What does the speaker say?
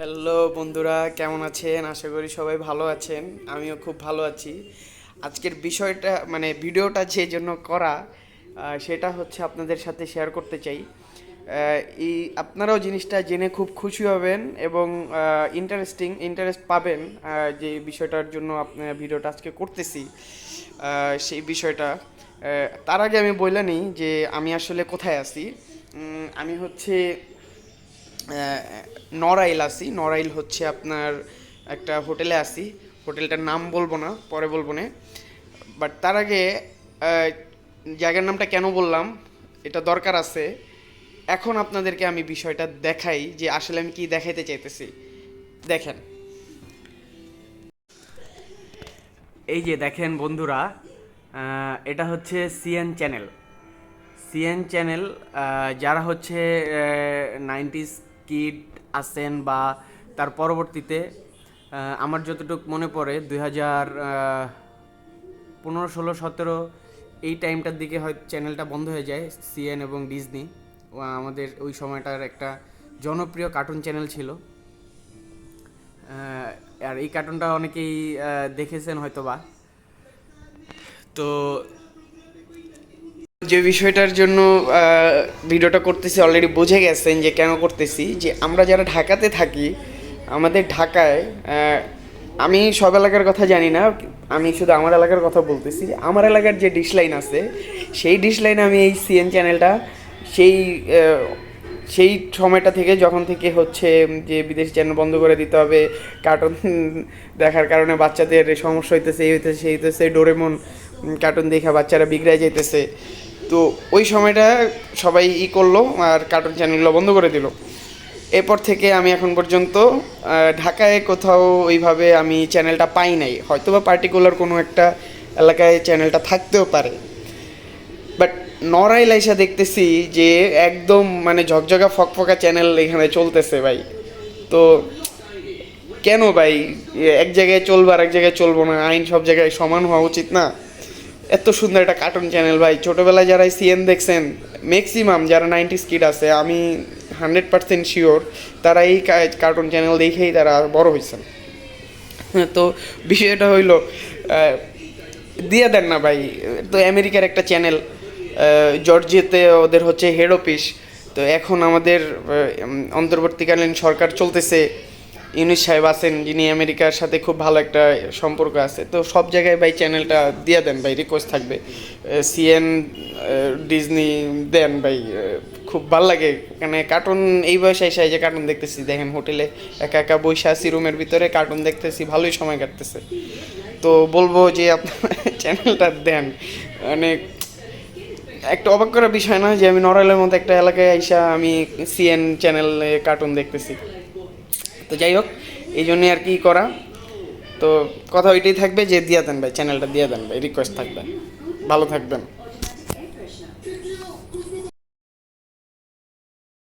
Hello বন্ধুরা, কেমন আছেন? আশা করি সবাই ভালো আছেন। আমিও খুব ভালো আছি। আজকের বিষয়টা মানে ভিডিওটা যে জন্য করা সেটা হচ্ছে আপনাদের সাথে শেয়ার করতে চাই। এই আপনারাও জিনিসটা জেনে খুব খুশি হবেন এবং ইন্টারেস্টিং ইন্টারেস্ট পাবেন যে বিষয়টার জন্য আপনার ভিডিওটা আজকে করতেছি সেই বিষয়টা। তার আগে আমি বলে নিই যে আমি আসলে কোথায় আছি। আমি হচ্ছে নড়াইল আসি নড়াইল হচ্ছে আপনার একটা হোটেলে আসি হোটেলটার নাম বলব না, পরে বলব না। বাট তার আগে জায়গার নামটা কেন বললাম? এটা দরকার আছে। এখন আপনাদেরকে আমি বিষয়টা দেখাই যে আসলে আমি কি দেখাইতে চাইতেছি। দেখেন। এই যে দেখেন বন্ধুরা এটা হচ্ছে সিএন চ্যানেল। সিএন চ্যানেল যারা হচ্ছে নাইনটিস কিড আছেন বা তার পরবর্তীতে আমার যতটুকু মনে পড়ে, দুই হাজার পনেরো, ষোলো, সতেরো, এই টাইমটার দিকে হয়তো চ্যানেলটা বন্ধ হয়ে যায়, সিএন এবং ডিজনি। আমাদের ওই সময়টার একটা জনপ্রিয় কার্টুন চ্যানেল ছিল। আর এই কার্টুনটা অনেকেই দেখেছেন হয়তো বা তো যে বিষয়টার জন্য ভিডিওটা করতেছি অলরেডি বুঝে গেছেন যে কেন করতেছি, যে আমরা যারা ঢাকাতে থাকি, আমাদের ঢাকায় আমি সব এলাকার কথা জানি না, আমি শুধু আমার এলাকার কথা বলতেছি। আমার এলাকার যে ডিশ লাইন আছে, সেই ডিশ লাইনে আমি এই সিএন চ্যানেলটা সেই সেই সময়টা থেকে যখন থেকে হচ্ছে যে বিদেশি চ্যানেল বন্ধ করে দিতে হবে কার্টুন দেখার কারণে বাচ্চাদের সমস্যা হইতেছে, এই হইতেছে, সেই হইতেছে ডোরেমন কার্টুন দেখা বাচ্চারা বিগড়ায় যাইতেছে। তো ওই সময়টা সবাই ই করল আর কার্টুন চ্যানেলগুলো বন্ধ করে দিল। এরপর থেকে আমি এখন পর্যন্ত ঢাকায় কোথাও ওইভাবে আমি চ্যানেলটা পাই নাই। হয়তো বা পার্টিকুলার কোনো একটা এলাকায় চ্যানেলটা থাকতেও পারে। বাট নরাই লাইসা দেখতেছি যে একদম মানে ঝকঝকা, ফকফকা চ্যানেল এখানে চলতেছে ভাই। তো কেন ভাই? এক জায়গায় চলবো আর এক জায়গায় চলবো না। আইন সব জায়গায় সমান হওয়া উচিত না। এত সুন্দর একটা কার্টুন চ্যানেল ভাই। ছোটোবেলায় যারা সিএন দেখছেন ম্যাক্সিমাম যারা নাইনটি স্কিড আছে, আমি হান্ড্রেড পার্সেন্ট শিওর তারা এই কার্টুন চ্যানেল দেখেই তারা বড় হয়েছেন। তো বিষয়টা হইল দিয়ে দেন না ভাই। তো আমেরিকার একটা চ্যানেল জর্জিয়াতে ওদের হচ্ছে হেড অফিস তো এখন আমাদের অন্তর্বর্তীকালীন সরকার চলতেছে। ইউনিস সাহেব আছেন, যিনি আমেরিকার সাথে খুব ভালো একটা সম্পর্ক আছে। তো সব জায়গায় ভাই চ্যানেলটা দিয়ে দেন ভাই রিকোয়েস্ট থাকবে। সিএন ডিজনি দেন ভাই খুব ভালো লাগে। এখানে কার্টুন এই বয়সে এসে যে কার্টুন দেখতেছি, দেখেন হোটেলে একা একা বৈশা আছি রুমের ভিতরে কার্টুন দেখতেছি, ভালোই সময় কাটতেছে। তো বলব যে আপনার চ্যানেলটা দেন। মানে একটা অবাক করার বিষয় না যে আমি নড়াইলের মতো একটা এলাকায় আইসা আমি সিএন চ্যানেলে কার্টুন দেখতেছি। তো যাই হোক, এই জন্যে আর কি করা। তো কথা ওইটাই থাকবে যে দিয়ে দেন ভাই চ্যানেলটা দিয়ে দেন ভাই রিকোয়েস্ট থাকবে। ভালো থাকবেন।